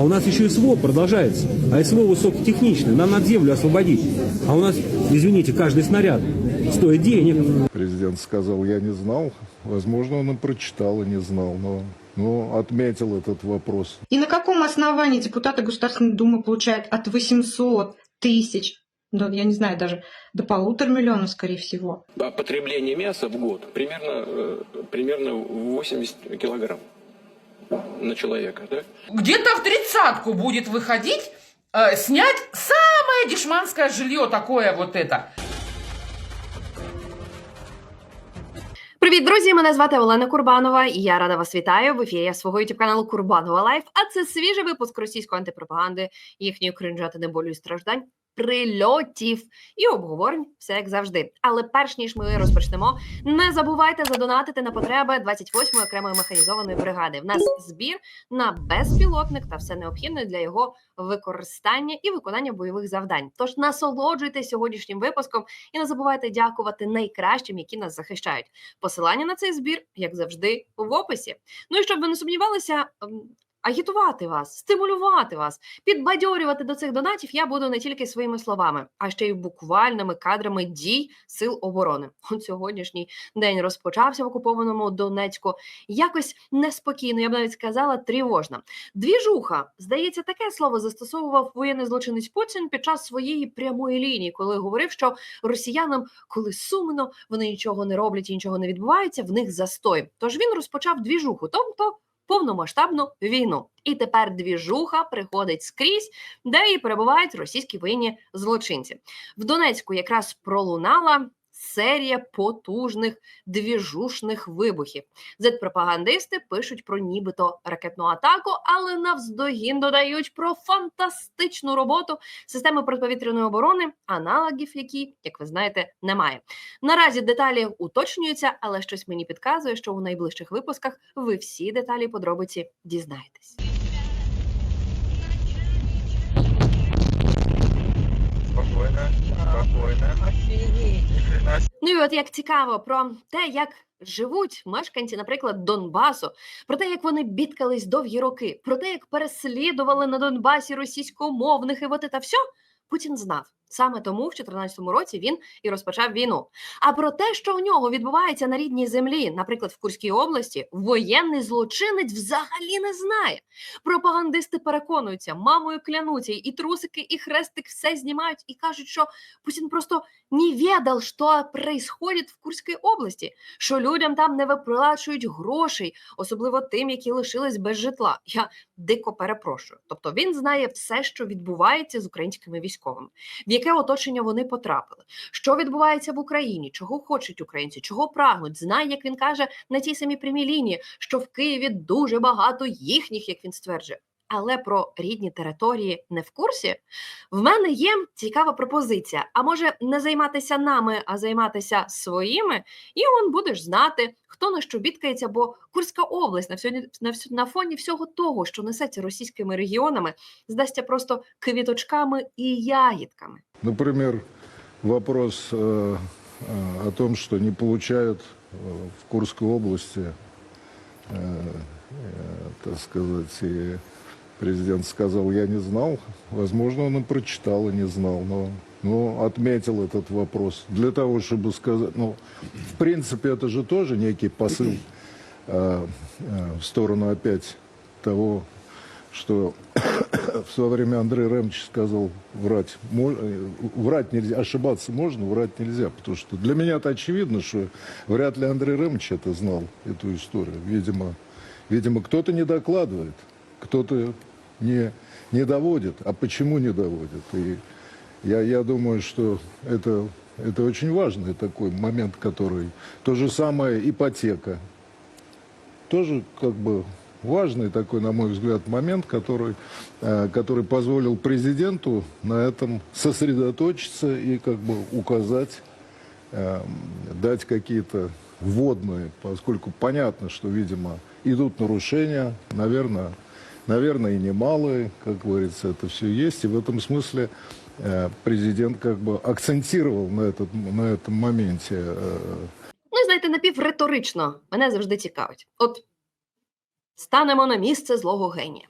А у нас еще СВО продолжается. А СВО высокотехничное. Нам надо землю освободить. А у нас, извините, каждый снаряд стоит денег. Президент сказал, я не знал. Возможно, он и прочитал, и не знал, но, но отметил этот вопрос. И на каком основании депутаты Государственной Думы получают от 800 тысяч, до, я не знаю, даже до полутора миллионов, скорее всего? А потребление мяса в год примерно, э, примерно 80 килограмм на человека. Да? где-то в тридцатку будет выходить э, снять самое дешманское жилье, такое вот это. Привіт, друзі! Мене звати Олена Курбанова, і я рада вас вітаю в ефірі свого youtube каналу Курбанова Лайф. А це свіжий випуск російської антипропаганди, їхньої кринжатини болю і страждань, прильотів і обговорень, все як завжди. Але перш ніж ми розпочнемо, не забувайте задонатити на потреби 28-ї окремої механізованої бригади. В нас збір на безпілотник та все необхідне для його використання і виконання бойових завдань. Тож насолоджуйтесь сьогоднішнім випуском і не забувайте дякувати найкращим, які нас захищають. Посилання на цей збір, як завжди, в описі. Ну і щоб ви не сумнівалися. Агітувати вас, стимулювати вас, підбадьорювати до цих донатів я буду не тільки своїми словами, а ще й буквальними кадрами дій сил оборони. От сьогоднішній день розпочався в окупованому Донецьку. Якось неспокійно, я б навіть сказала, тривожно. Двіжуха, здається, таке слово застосовував воєнний злочинець Путін під час своєї прямої лінії, коли говорив, що росіянам, коли сумно, вони нічого не роблять і нічого не відбувається, в них застой. Тож він розпочав двіжуху, тобто повномасштабну війну. І тепер двіжуха приходить скрізь, де і перебувають російські воєнні злочинці. В Донецьку якраз пролунала серія потужних двіжушних вибухів. Зет-пропагандисти пишуть про нібито ракетну атаку, але навздогін додають про фантастичну роботу системи протиповітряної оборони, аналогів, які, як ви знаєте, немає. Наразі деталі уточнюються, але щось мені підказує, що у найближчих випусках ви всі деталі подробиці дізнаєтесь. Спокойно, спокойно. Ну і от як цікаво про те, як живуть мешканці, наприклад, Донбасу, про те, як вони бідкались довгі роки, про те, як переслідували на Донбасі російськомовних, і от це все Путін знав. Саме тому в 2014 році він і розпочав війну. А про те, що у нього відбувається на рідній землі, наприклад, в Курській області, воєнний злочинець взагалі не знає. Пропагандисти переконуються, мамою клянуться, і трусики, і хрестик все знімають і кажуть, що Путін просто не ведал, що происходит в Курській області, що людям там не виплачують грошей, особливо тим, які лишились без житла. Я дико перепрошую. Тобто він знає все, що відбувається з українськими військовими, яке оточення вони потрапили, що відбувається в Україні, чого хочуть українці, чого прагнуть. Знає, як він каже на тій самій прямій лінії, що в Києві дуже багато їхніх, як він стверджує Але про рідні території не в курсі. В мене є цікава пропозиція. А може не займатися нами, а займатися своїми, і он будеш знати, хто на що бідкається, бо Курська область на сьогодні на, вс- на фоні всього того, що несеться російськими регіонами, здасться просто квіточками і ягідками. Например, вопрос э, э, о том, что не получают э, в Курской области, э, э, так сказать, и президент сказал, я не знал. Возможно, он и прочитал, и не знал, но, но отметил этот вопрос. Для того, чтобы сказать, ну, в принципе, это же тоже некий посыл э, э, в сторону опять того, что в свое время Андрей Ремович сказал, врать, мо- э, врать нельзя, ошибаться можно, врать нельзя. Потому что для меня это очевидно, что вряд ли Андрей Ремович это знал, эту историю. Видимо, видимо кто-то не докладывает, кто-то не, не доводит. А почему не доводит? И я, я думаю, что это, это очень важный такой момент, который... То же самое ипотека тоже как бы важный такой, на мой взгляд, момент, который, э, который позволил президенту на этом сосредоточиться и как бы указать, э, дать какие-то вводные, поскольку понятно, что, видимо, идут нарушения, наверное, наверное, и немалые, как говорится, это все есть. И в этом смысле э, президент как бы акцентировал на, этот, на этом моменте э, Ну, і знаєте, напівриторично мене завжди цікавить. От станемо на місце злого генія.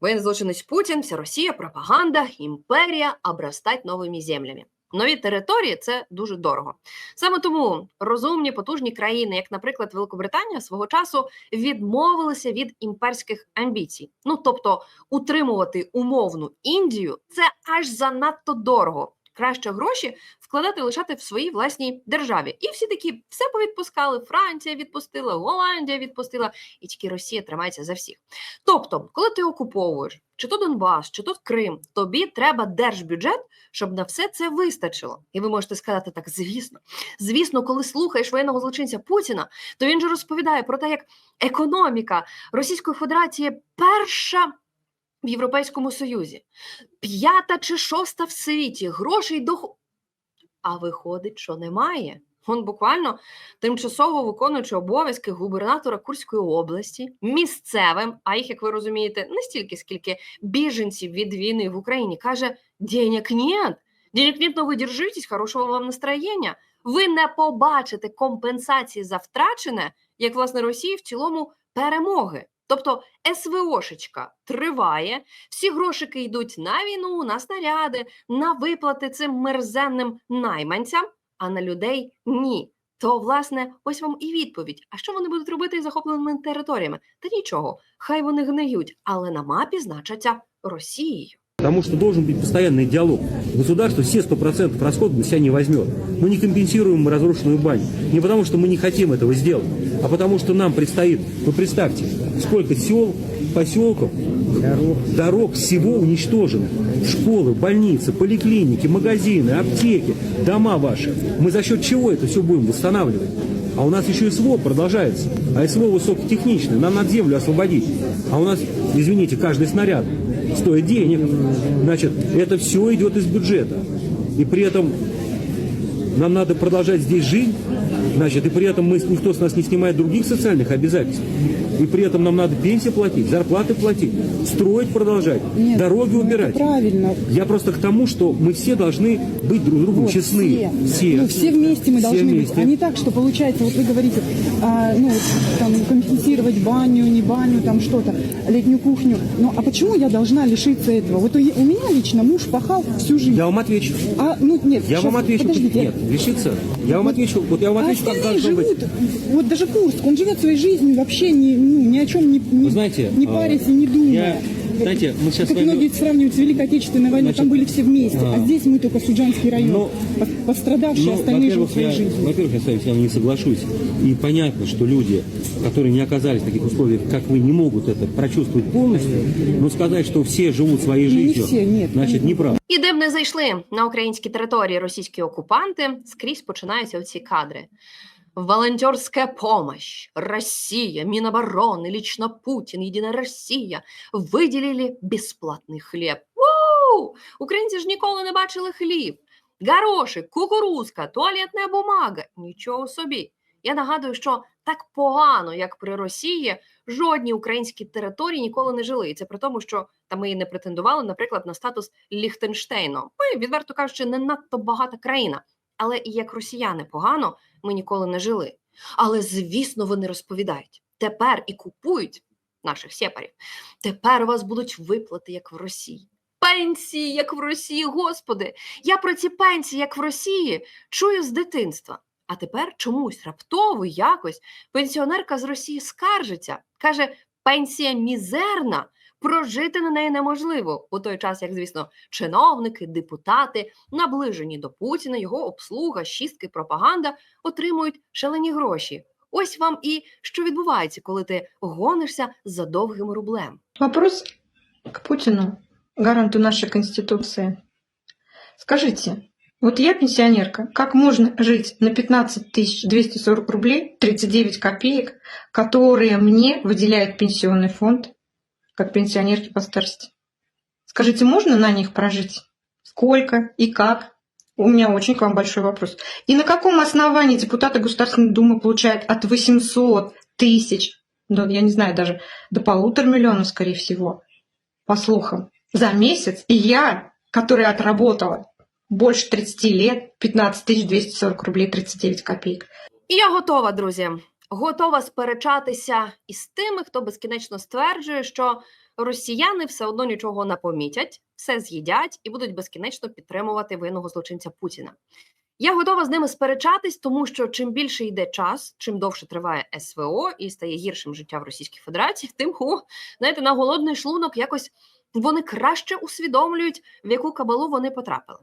Военный злочинець Путін, вся Росія, пропаганда, імперія обрастать новими землями. Нові території це дуже дорого. Саме тому розумні потужні країни, як, наприклад, Великобританія, свого часу відмовилися від імперських амбіцій. Ну тобто, утримувати умовну Індію це аж занадто дорого. Краще гроші вкладати лишати в своїй власній державі. І всі такі все повідпускали. Франція відпустила, Голландія відпустила, і тільки Росія тримається за всіх. Тобто, коли ти окуповуєш чи то Донбас, чи то Крим, тобі треба держбюджет, щоб на все це вистачило. І ви можете сказати так, звісно. Звісно, коли слухаєш воєнного злочинця Путіна, то він же розповідає про те, як економіка Російської Федерації перша в Європейському Союзі, п'ята чи шоста в світі, грошей до. А виходить, що немає. Он буквально тимчасово виконуючи обов'язки губернатора Курської області, місцевим, а їх, як ви розумієте, не стільки, скільки біженців від війни в Україні, каже: денег нет, денег нет, но ви держитесь, хорошого вам настроєння. Ви не побачите компенсації за втрачене, як власне Росії в цілому перемоги. Тобто СВОшечка триває, всі грошики йдуть на війну, на снаряди, на виплати цим мерзенним найманцям, а на людей ні. То, власне, ось вам і відповідь. А що вони будуть робити із захопленими територіями? Та нічого, хай вони гниють, але на мапі значаться Росією. Потому что должен быть постоянный диалог. Государство все 100% расходов на себя не возьмет. Мы не компенсируем разрушенную баню. Не потому, что мы не хотим этого сделать, а потому, что нам предстоит, вы представьте, сколько сел, поселков, дорог, дорог всего уничтожено. Школы, больницы, поликлиники, магазины, аптеки, дома ваши. Мы за счет чего это все будем восстанавливать? А у нас еще СВО продолжается. А СВО высокотехничное. Нам надо землю освободить. А у нас, извините, каждый снаряд стоит денег. Значит, это все идет из бюджета. И при этом нам надо продолжать здесь жить. Значит, и при этом мы, никто с нас не снимает других социальных обязательств. И при этом нам надо пенсии платить, зарплаты платить, строить продолжать, Нет, дороги ну, убирать. правильно. Я просто к тому, что мы все должны быть друг другу Вот, честны. Все. Ну, все вместе мы Все должны вместе. быть. А не так, что получается, вот вы говорите, а, ну, там, компенсировать баню, не баню, там что-то, летнюю кухню. Ну, а почему я должна лишиться этого? Вот у, у меня лично муж пахал всю жизнь. Я вам отвечу. А, ну, нет, Я сейчас, вам отвечу. подождите. Нет, лишиться. Я вам отвечу. Вот я вам А отвечу, как остальные должно быть. живут, вот даже Курск, он живет своей жизнью, вообще ни, ну, ни о чем не, не, Вы знаете, не а, парясь и не думая. я- знаете, мы сейчас Как с вами- многие сравнивают с Великой Отечественной войной, Значит, там были все вместе, а, а, здесь мы только Суджанский район, ну, по- пострадавшие, остальные живут во-первых, своей я, жизнью. во-первых, я с вами с вами не соглашусь. И понятно, что люди, которые не оказались в таких условиях, как вы, не могут это прочувствовать полностью. Но сказать, что все живут своей Ну, не жизнью, все, нет. значит, неправда. І де б не зайшли на українські території російські окупанти, скрізь починаються оці кадри. Волонтерская помощь, Россия, Минобороны, лично Путин, Единая Россия виділили безплатний хліб. Вау! Українці ж ніколи не бачили хліб. Горошик, кукурузка, туалетна бумага. Нічого собі. Я нагадую, що так погано, як при Росії, жодні українські території ніколи не жили. І це при тому, що та ми і не претендували, наприклад, на статус Ліхтенштейну. Ми, відверто кажучи, не надто багата країна. Але як росіяни погано, ми ніколи не жили. Але звісно, вони розповідають тепер і купують наших сепарів. Тепер у вас будуть виплати, як в Росії. Пенсії, як в Росії, господи. Я про ці пенсії, як в Росії, чую з дитинства. А тепер чомусь раптово якось пенсіонерка з Росії скаржиться, каже: пенсія мізерна, прожити на неї неможливо. У той час, як, звісно, чиновники, депутати, наближені до Путіна, його обслуга, шістки, пропаганда отримують шалені гроші. Ось вам і що відбувається, коли ти гонишся за довгим рублем. Вопрос к Путину, гаранту нашей Конституции. Скажите, вот я пенсионерка, как можно жить на 15 240 рублей 39 копеек, которые мне выделяет пенсионный фонд, Как пенсионерки по старости? Скажите, можно на них прожить? Сколько и как? У меня очень к вам большой вопрос. И на каком основании депутаты Государственной Думы получают от 800 тысяч, да, я не знаю, даже до полутора миллионов, скорее всего, по слухам, за месяц. И я, которая отработала больше 30 лет, 15 240 рублей 39 копеек. Я готова, друзі. Готова сперечатися із тими, хто безкінечно стверджує, що росіяни все одно нічого не помітять, все з'їдять і будуть безкінечно підтримувати винного злочинця Путіна. Я готова з ними сперечатись, тому що чим більше йде час, чим довше триває СВО і стає гіршим життя в Російській Федерації, тим о, знаєте, на голодний шлунок якось вони краще усвідомлюють, в яку кабалу вони потрапили.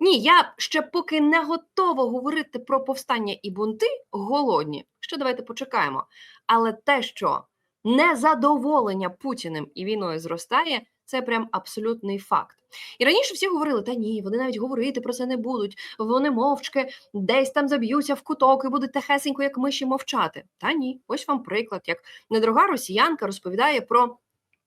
Ні, я ще поки не готова говорити про повстання і бунти голодні. Ще давайте почекаємо. Але те, що незадоволення Путіним і війною зростає, це прям абсолютний факт. І раніше всі говорили: та ні, вони навіть говорити про це не будуть. Вони мовчки десь там заб'ються в куток і будуть тихесенько, як миші мовчати. Та ні, ось вам приклад, як недорога росіянка розповідає про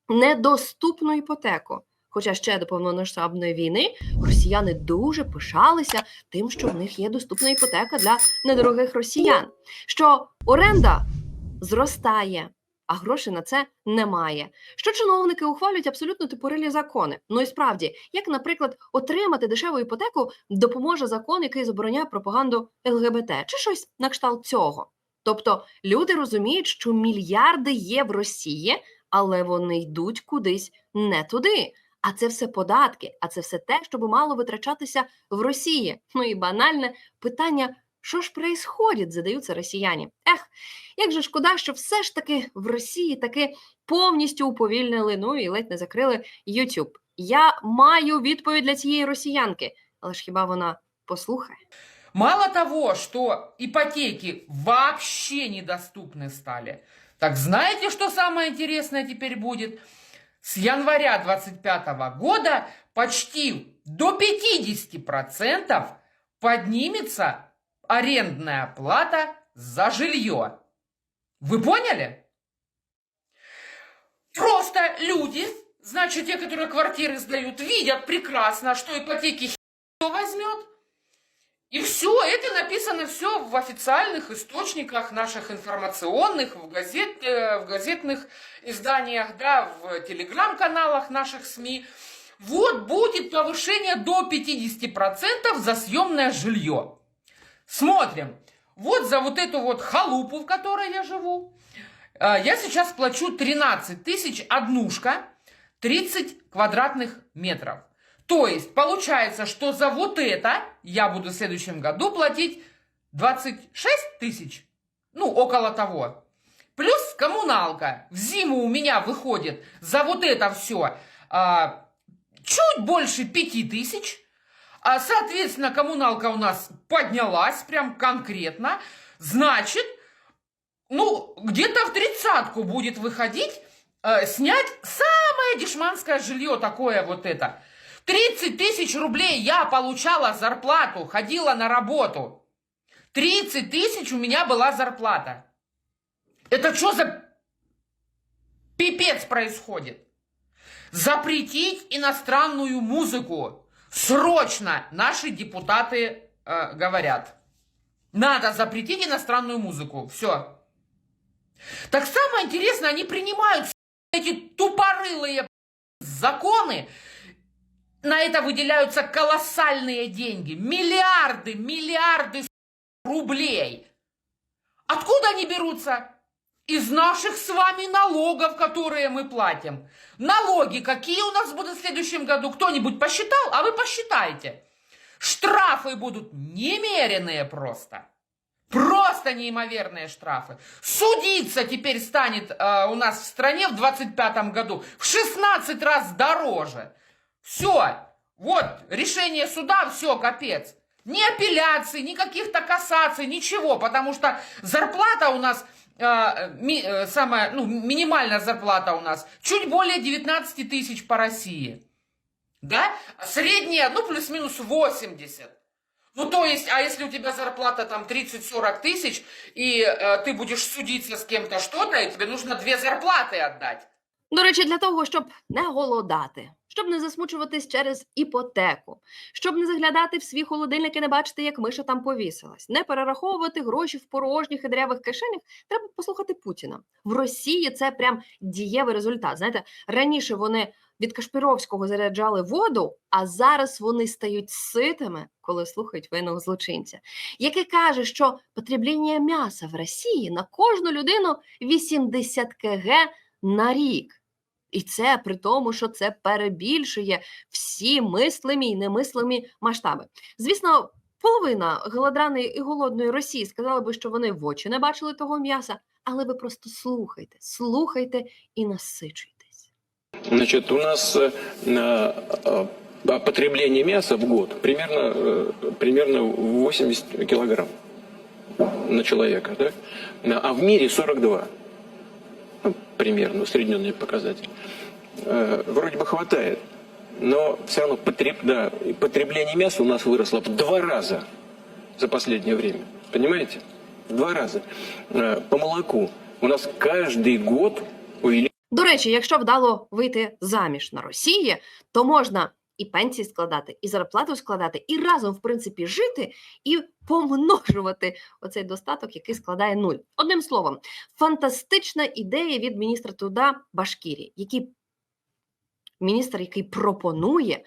недоступну іпотеку. Хоча ще до повномасштабної війни росіяни дуже пишалися тим, що в них є доступна іпотека для недорогих росіян, що оренда зростає, а грошей на це немає. Що чиновники ухвалюють абсолютно типорилі закони. Ну і справді, як, наприклад, отримати дешеву іпотеку допоможе закон, який забороняє пропаганду ЛГБТ, чи щось на кшталт цього. Тобто люди розуміють, що мільярди є в Росії, але вони йдуть кудись не туди. А це все податки, а це все те, що би мало витрачатися в Росії. Ну і банальне питання: що ж происходить, задаються росіяни. Ех, як же шкода, що все ж таки в Росії таки повністю уповільнили, ну і ледь не закрили YouTube. Я маю відповідь для цієї росіянки, але ж хіба вона послухає? Мало того, что ипотеки вообще недоступны стали, так знаете, что самое интересное теперь будет? С января 2025 года почти до 50% поднимется арендная плата за жилье. Вы поняли? Просто люди, значит, те, которые квартиры сдают, видят прекрасно, что ипотеки возьмет, и все, это написано все в официальных источниках наших информационных, в, газет, э, в газетных изданиях, да, в телеграм-каналах наших СМИ. Вот будет повышение до 50% за съемное жилье. Смотрим. Вот за вот эту вот халупу, в которой я живу, э, я сейчас плачу 13 тысяч однушка, 30 квадратных метров. То есть получается, что за вот это я буду в следующем году платить 26 тысяч, ну, около того. Плюс коммуналка. В зиму у меня выходит за вот это все чуть больше 5 тысяч. А, соответственно, коммуналка у нас поднялась прям конкретно. Значит, ну, где-то в тридцатку будет выходить э, снять самое дешманское жилье такое вот это. 30 тысяч рублей я получала зарплату, ходила на работу. 30 тысяч у меня была зарплата. Это что за пипец происходит? Запретить иностранную музыку. Срочно наши депутаты э, говорят. Надо запретить иностранную музыку. Все. Так самое интересное, они принимают эти тупорылые законы, на это выделяются колоссальные деньги. Миллиарды, миллиарды рублей. Откуда они берутся? Из наших с вами налогов, которые мы платим. Налоги какие у нас будут в следующем году? Кто-нибудь посчитал? А вы посчитайте. Штрафы будут немеренные просто. Просто неимоверные штрафы. Судиться теперь станет э, у нас в стране в 2025 году в 16 раз дороже. Все, вот решение суда, все, капец. Ни апелляций, ни каких-то кассаций, ничего, потому что зарплата у нас, э, ми- э, самая, ну, минимальная зарплата у нас чуть более 19 тысяч по России. Да? А Средняя, ну, плюс-минус 80. Ну, то есть, а если у тебя зарплата там 30-40 тысяч, и э, ты будешь судиться с кем-то что-то, и тебе нужно две зарплаты отдать. До речі, для того, щоб не голодати, щоб не засмучуватись через іпотеку, щоб не заглядати в свій холодильник і не бачити, як миша там повісилась, не перераховувати гроші в порожніх і деревих кишенях. Треба послухати Путіна. В Росії це прям дієвий результат. Знаєте, раніше вони від Кашпіровського заряджали воду, а зараз вони стають ситими, коли слухають воєнного злочинця, який каже, що потребління м'яса в Росії на кожну людину 80 кг на рік. І це при тому, що це перебільшує всі мислимі і немислимі масштаби. Звісно, половина голодраної і голодної Росії сказала би, що вони в очі не бачили того м'яса, але ви просто слухайте, слухайте і насичуйтесь. Значит, у нас э, э, э, потребление мяса в год примерно, э, примерно 80 килограмм на человека, да? А в мире 42. Ну, примерно усредненный показатель. Э, Вроде бы хватает, но все равно потреб, да, потребление мяса у нас выросло в два раза за последнее время. Понимаете? В два раза. Э, По молоку у нас каждый год увеличивается До речі, якщо вдало вийти заміж на Росії, то можна і пенсії складати, і зарплату складати, і разом, в принципі, жити і помножувати оцей достаток, який складає нуль. Одним словом, фантастична ідея від міністра труда Башкірі, який міністр, який пропонує.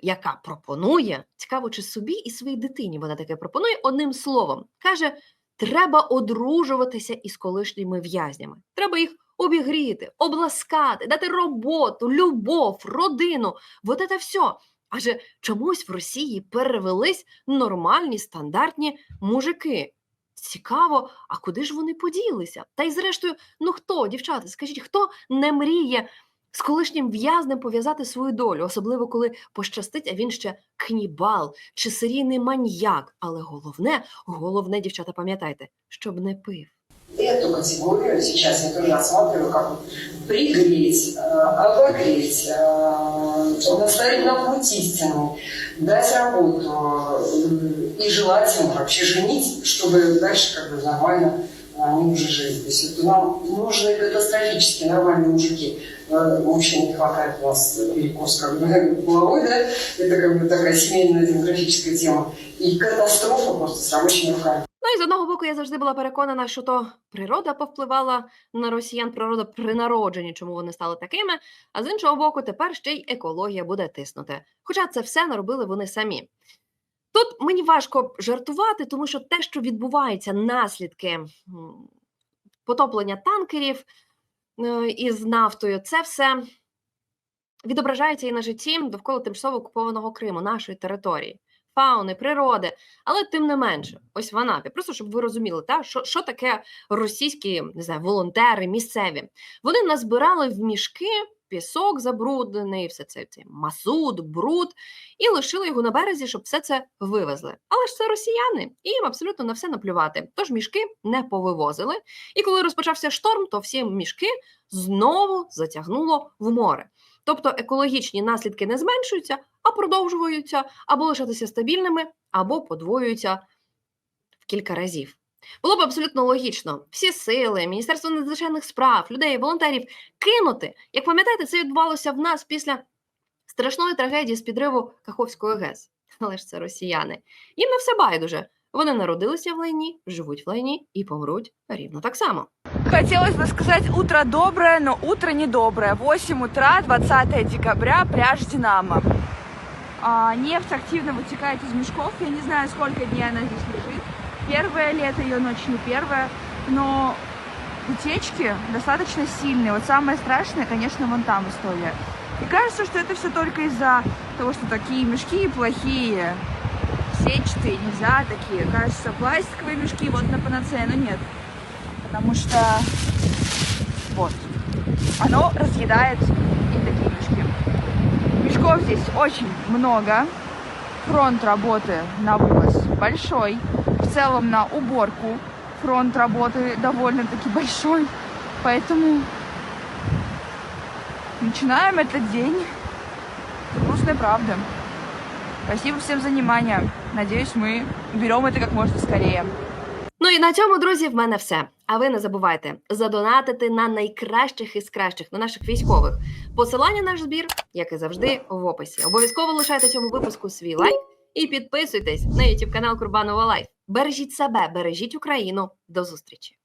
Яка пропонує, цікаво, чи собі і своїй дитині вона таке пропонує одним словом. Каже: треба одружуватися із колишніми в'язнями. Треба їх обігріти, обласкати, дати роботу, любов, родину. Вот це все. Адже чомусь в Росії перевелись нормальні стандартні мужики. Цікаво, а куди ж вони поділися? Та й зрештою, ну хто, дівчата, скажіть, хто не мріє з колишнім в'язнем пов'язати свою долю, особливо коли пощастить, а він ще кнібал чи серійний маньяк. Але головне, головне, дівчата, пам'ятайте, щоб не пив. Эту категорию сейчас я тоже рассматриваю как пригреть, э, обогреть, э, наставить на путь истины, дать работу э, и желательно вообще женить, чтобы дальше как бы нормально э, они уже жили. То есть это нам нужны катастрофически нормальные мужики. Э, В общем, не хватает у нас перекос как бы головой, да, это как бы такая семейная демографическая тема. И катастрофа просто с рабочими руками. Ну і з одного боку, я завжди була переконана, що то природа повпливала на росіян, природа при народженні, чому вони стали такими. А з іншого боку, тепер ще й екологія буде тиснути. Хоча це все наробили вони самі. Тут мені важко жартувати, тому що те, що відбувається, наслідки потоплення танкерів е, із нафтою, це все відображається і на житті довкола тимчасово окупованого Криму, нашої території фауни, природи, але тим не менше, ось в Анапі, просто щоб ви розуміли, та, що, що таке російські не знаю, волонтери, місцеві. Вони назбирали в мішки пісок забруднений, все це, це масуд, бруд, і лишили його на березі, щоб все це вивезли. Але ж це росіяни, і їм абсолютно на все наплювати. Тож мішки не повивозили. І коли розпочався шторм, то всі мішки знову затягнуло в море. Тобто екологічні наслідки не зменшуються, а продовжуються або лишатися стабільними, або подвоюються в кілька разів. Було б абсолютно логічно всі сили, Міністерство надзвичайних справ, людей, волонтерів кинути. Як пам'ятаєте, це відбувалося в нас після страшної трагедії з підриву Каховської ГЕС. Але ж це росіяни. Їм на все байдуже. Вони народилися в лайні, живуть в лайні і помруть рівно так само. Хотелось бы сказать утро доброе, но утро недоброе. 8 утра, 20 декабря, пляж «Динамо». А, нефть активно вытекает из мешков. Я не знаю, сколько дней она здесь лежит. Первое лето, ее ночь не первое. Но утечки достаточно сильные. Вот самое страшное, конечно, вон там история. И кажется, что это все только из-за того, что такие мешки плохие, сетчатые, нельзя такие. Кажется, пластиковые мешки, вот на панацея, но нет потому что вот оно разъедает и такие мешки. Мешков здесь очень много. Фронт работы на вывоз большой. В целом на уборку фронт работы довольно-таки большой. Поэтому начинаем этот день с грустной правды. Спасибо всем за внимание. Надеюсь, мы берем это как можно скорее. Ну і на цьому, друзі, в мене все. А ви не забувайте задонатити на найкращих із кращих, на наших військових. Посилання на наш збір, як і завжди, в описі. Обов'язково лишайте цьому випуску свій лайк і підписуйтесь на YouTube канал Курбанова Лайф. Бережіть себе, бережіть Україну. До зустрічі!